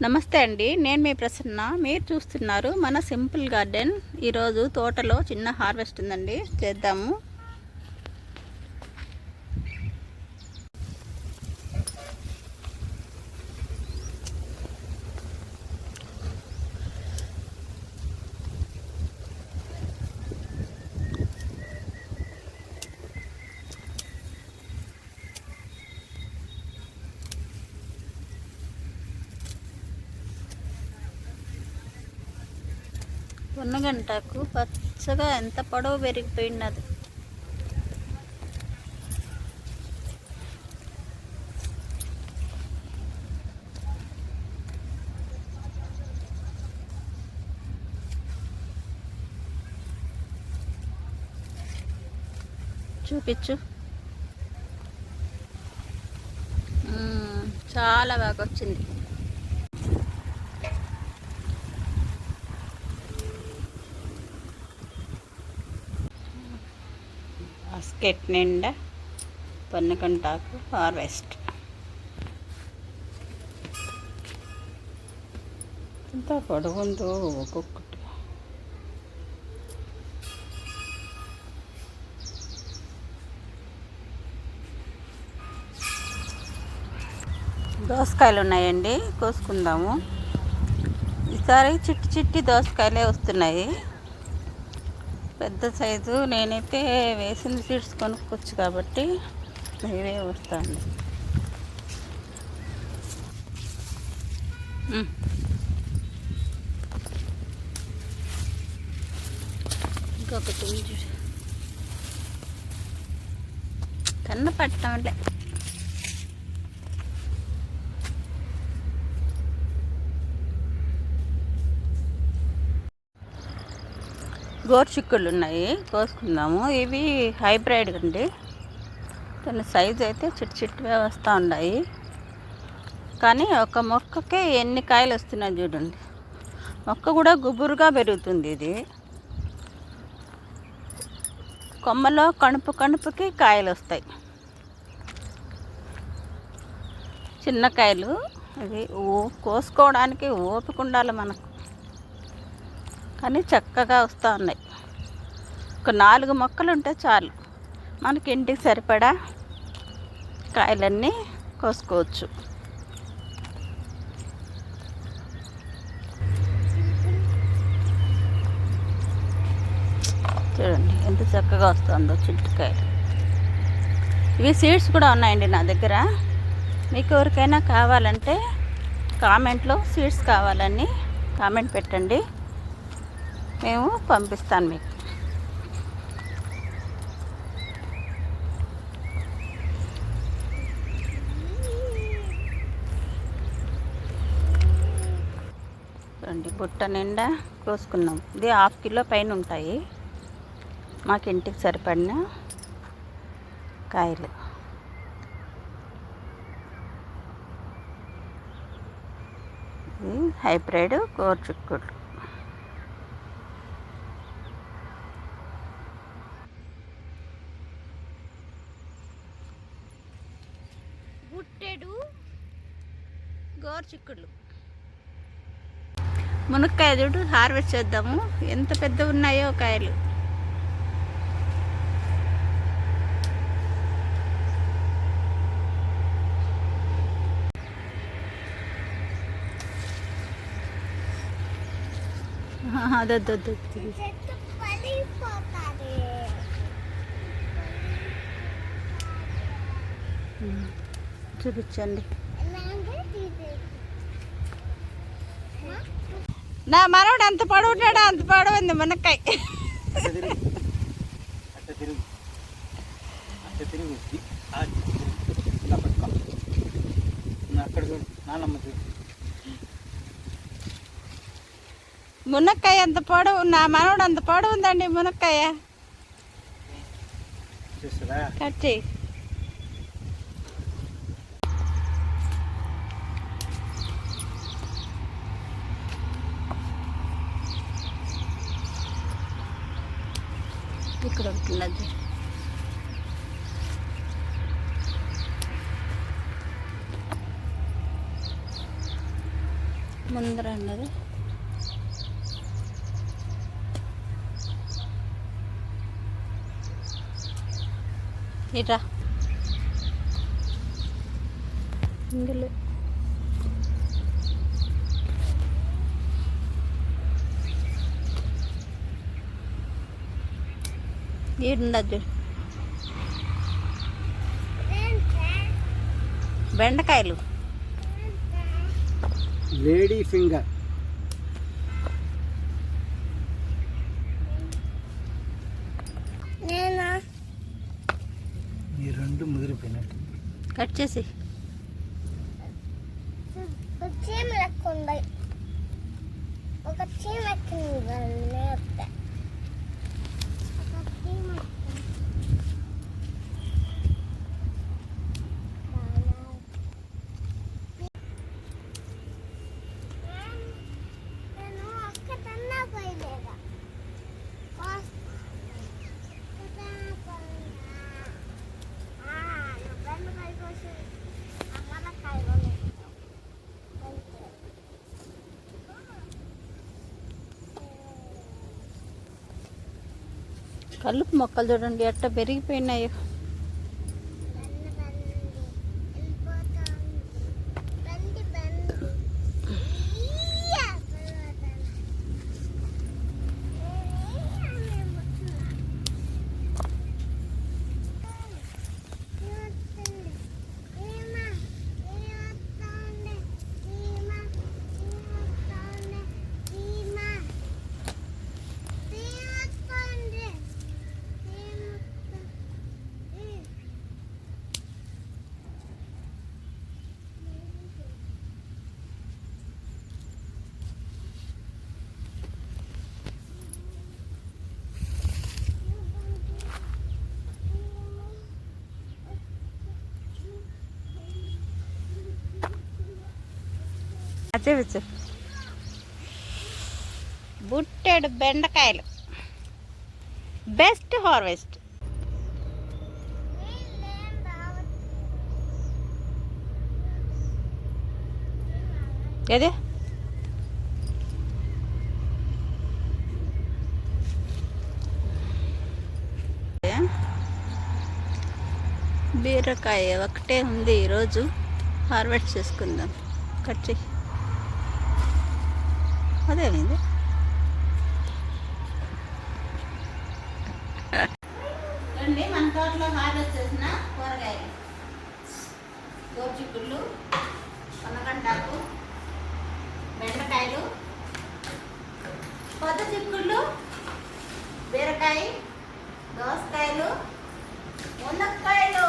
నమస్తే అండి నేను మీ ప్రసన్న. మీరు చూస్తున్నారు మన సింపుల్ గార్డెన్. ఈరోజు తోటలో చిన్న హార్వెస్ట్ ఉందండి. చేద్దాము. ఉన్నగంటకు పచ్చగా ఎంత పొడవు పెరిగిపోయినది? చూపించు. చాలా బాగా వచ్చింది. బాస్కెట్ నిండా పన్నుకంటాకు హార్వెస్ట్. ఎంత పొడవుందో ఒక్కొక్కటి. దోసకాయలు ఉన్నాయండి కోసుకుందాము. ఈసారి చిట్టి చిట్టి దోసకాయలే వస్తున్నాయి. పెద్ద సైజు. నేనైతే వేసిన సీడ్స్ కొనుక్కోవచ్చు కాబట్టి ఇవే వస్తాను. ఇంకొకటి కన్న పట్టడం కన్న గోరుచిక్కుళ్ళు ఉన్నాయి కోసుకుందాము. ఇవి హైబ్రిడ్ అండి దాని సైజు అయితే చిట్ చిట్టివే వస్తూ ఉన్నాయి. కానీ ఒక మొక్కకే ఎన్ని కాయలు వస్తున్నాయి చూడండి. మొక్క కూడా గుబురుగా పెరుగుతుంది ఇది. కొమ్మలో కణుపు కణుపుకి కాయలు వస్తాయి. చిన్న కాయలు. ఇవి ఓ కోసుకోవడానికి ఓపిక ఉండాలి మనకు కానీ చక్కగా వస్తూ ఉన్నాయి ఒక నాలుగు మొక్కలు ఉంటే చాలు. మనకి ఇంటికి సరిపడా? కాయలన్నీ కోసుకోవచ్చు. చూడండి ఎంత చక్కగా వస్తుందో చిట్టుకాయలు. ఇవి సీడ్స్ కూడా ఉన్నాయండి నా దగ్గర. మీకు ఎవరికైనా కావాలంటే కామెంట్లో సీడ్స్ కావాలని కామెంట్ పెట్టండి. మేము పంపిస్తాను మీకు. రండి బుట్ట నిండా కోసుకున్నాం. ఇది హాఫ్ కిలో పైన ఉంటాయి. మాకు ఇంటికి సరిపడిన కాయలు. హైబ్రిడ్ కోర్చుక్కుడు బుట్టెడు గోరుచిక్కుళ్ళు. మునక్కాయ చూడు హార్వెస్ట్ చేద్దాము. ఎంత పెద్ద ఉన్నాయో కాయలు. అదొద్దు చూపించండి. నా మనవడు అంత పొడవు ఉంటాడు అంత పొడవు ఉంది మునక్కాయ మునక్కాయ అంత పొడవు నా మనవడు అంత పొడవు ఉందండి మునక్కాయ కట్ చేయి. ఇక్కడ ఒకటి ఉన్నది ముందర అన్నది ఇట్రా ఇందులో ఈడుండదు బెండకాయలు. Lady finger. నేను? ఈ రెండు ముదిరిపోయినట్టు కట్ చేసి. చీమ లెక్క ఉంది ఒక చీమ కలుపు మొక్కలు చూడండి ఎట్ట పెరిగిపోయినాయో. చూపించు. బుట్టెడు బెండకాయలు. Best harvest. ఏది? బీరకాయ ఒకటే ఉంది ఈరోజు. హార్వెస్ట్ చేసుకుందాం. కట్ చేయి అదేమైంది రండి మన తోటలో హార్వెస్ట్ చేసిన కూరగాయలు. గోర్చిక్కుళ్ళు కొనగంటాకు బెండకాయలు కొత్త చిక్కుళ్ళు బీరకాయ దోసకాయలు మునక్కాయలు